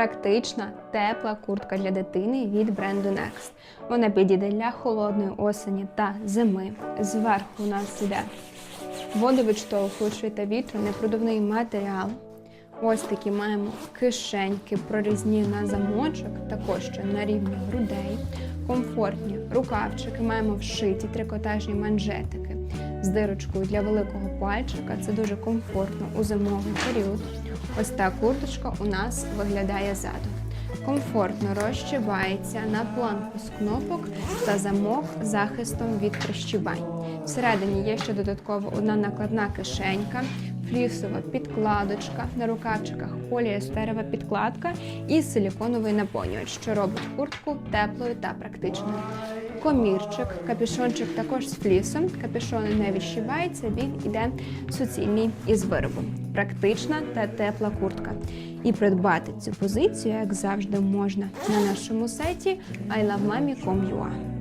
Практична тепла куртка для дитини від бренду Next. Вона підійде для холодної осені та зими. Зверху у нас іде водовідштовхуючий та вітронепродувний матеріал. Ось такі маємо кишеньки, прорізні на замочок, також ще на рівні грудей, комфортні рукавчики, маємо вшиті трикотажні манжетики з дирочкою для великого пальчика. Це дуже комфортно у зимовий період. Ось та курточка у нас виглядає ззаду. Комфортно розчивається на планку з кнопок та замок захистом від прищібань. Всередині є ще додатково одна накладна кишенька, флісова підкладочка на рукавчиках, поліестерова підкладка і силіконовий наповнювач, що робить куртку теплою та практичною. Комірчик, капюшончик також з флісом. Капюшон не відщібається, він іде суцільний із виробу. Практична та тепла куртка. І придбати цю позицію, як завжди, можна на нашому сайті ilovemami.com.ua.